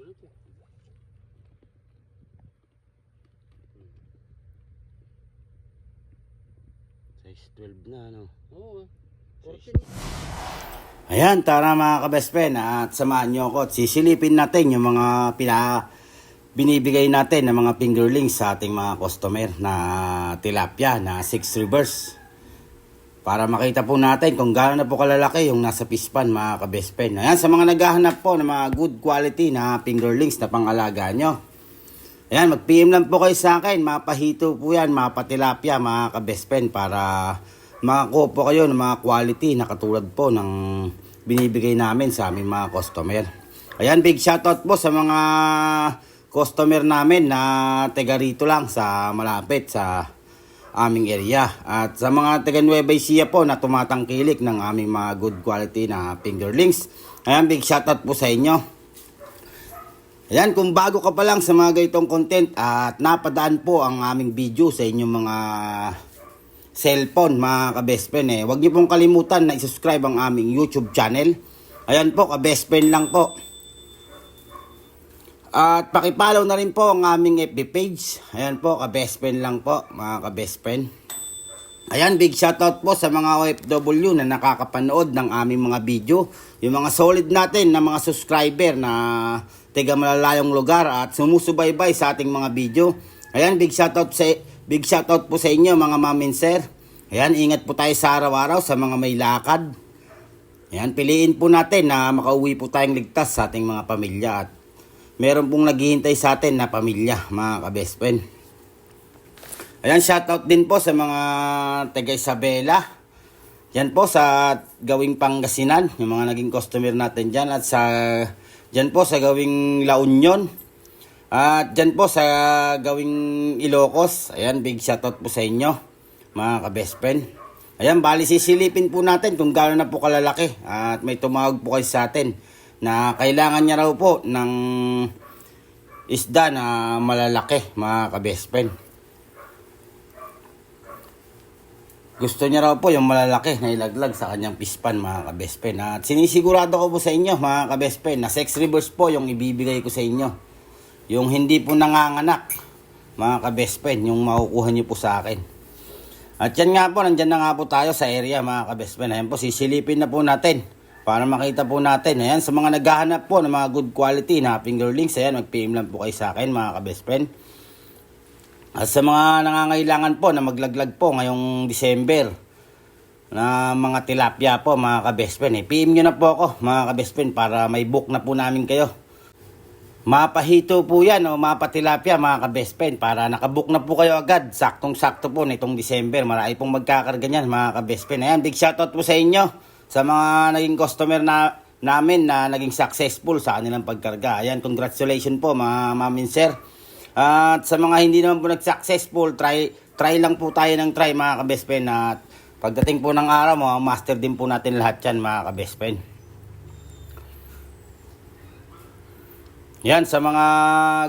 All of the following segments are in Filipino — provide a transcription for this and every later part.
Ulit eh. Size 12 na ano. Oo. Size Ayan, tara mga ka-best friend at samahan nyo ako at sisilipin natin yung mga pina binibigay natin ng mga fingerlings sa ating mga customer na tilapia na 6 reverse. Para makita po natin kung gaano na po kalalaki yung nasa pispan mga ka-best friend. Ayan, sa mga naghahanap po ng mga good quality na fingerlings na pangalaga nyo. Ayan, mag-PM lang po kayo sa akin. Mapahito po yan, mapatilapia, mga ka-best friend para makakuha po kayo ng mga quality na katulad po ng binibigay namin sa aming mga customer. Ayan, big shoutout po sa mga customer namin na taga rito lang sa malapit sa aming area. At sa mga taga Nueva Ecija po na tumatangkilik ng aming mga good quality na fingerlings. Ayan, big shoutout po sa inyo. Ayan, kung bago ka pa lang sa mga ganitong content at napadaan po ang aming video sa inyong mga cellphone, mga ka-best friend eh. Huwag niyo pong kalimutan na i-subscribe ang aming YouTube channel. Ayan po, ka-best friend lang po. At pakipollow na rin po ang aming FB page. Ayan po, ka-best friend lang po, mga ka-best friend. Ayan, big shoutout po sa mga OFW na nakakapanood ng aming mga video. Yung mga solid natin na mga subscriber na taga malalayong lugar at sumusubaybay sa ating mga video. Ayan, big shoutout sa big shoutout po sa inyo mga mamin sir. Ayan, ingat po tayo sa araw-araw sa mga may lakad. Ayan, piliin po natin na makauwi po tayong ligtas sa ating mga pamilya at meron pong naghihintay sa atin na pamilya, mga ka-best friend. Ayan, shoutout din po sa mga taga Isabela. Yan po sa gawing Pangasinan, yung mga naging customer natin dyan. At sa, dyan po sa gawing La Union. At dyan po sa gawing Ilocos. Ayan, big shoutout po sa inyo, mga ka-best friend. Ayan, bali sisilipin po natin kung gaano na po kalalaki. At may tumawag po kayo sa atin na kailangan niya raw po ng isda na malalaki, mga ka-best friend. Gusto niya raw po yung malalaki na ilaglag sa kanyang pispan mga ka-best friend. At sinisigurado ko po sa inyo mga ka-best friend na sex reverse po yung ibibigay ko sa inyo. Yung hindi po nanganganak mga ka-best friend, yung makukuha niyo po sa akin. At yan nga po, nandyan na nga po tayo sa area mga ka-best. Ayan po, sisilipin na po natin para makita po natin. Ayan, sa mga naghahanap po ng mga good quality na fingerlings, ayan, mag-PM lang po kayo sa akin mga ka-best friend. At sa mga nangangailangan po na maglaglag po ngayong December na mga tilapia po mga ka-best friend. Eh, PM nyo na po ako mga ka-best friend para may book na po namin kayo. Mapahito po yan o mapatilapia mga ka-best friend para nakabook na po kayo agad. Saktong-sakto po nitong December. Marami pong magkakarga niyan mga ka-best friend. Ayan, big shoutout po sa inyo sa mga naging customer na namin na naging successful sa kanilang pagkarga. Ayan, congratulations po mga mamin sir. At sa mga hindi naman po nag-successful, try, try lang po tayo ng try mga ka-best friend. At pagdating po ng araw, mga master din po natin lahat yan mga ka-best friend. Yan, sa mga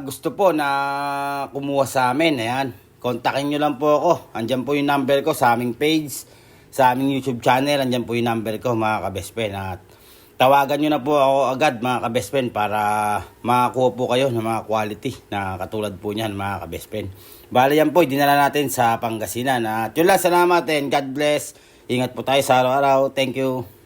gusto po na kumuha sa amin, ayan, kontakin nyo lang po ako. Andyan po yung number ko sa aming page, sa aming YouTube channel, andyan po yung number ko mga ka-best friend. At tawagan nyo na po ako agad mga ka-best friend para makakuha po kayo ng mga quality na katulad po niyan mga ka-best friend. Bali yan po, dinala natin sa Pangasinan. At yun lang, salamat and God bless. Ingat po tayo sa araw-araw. Thank you.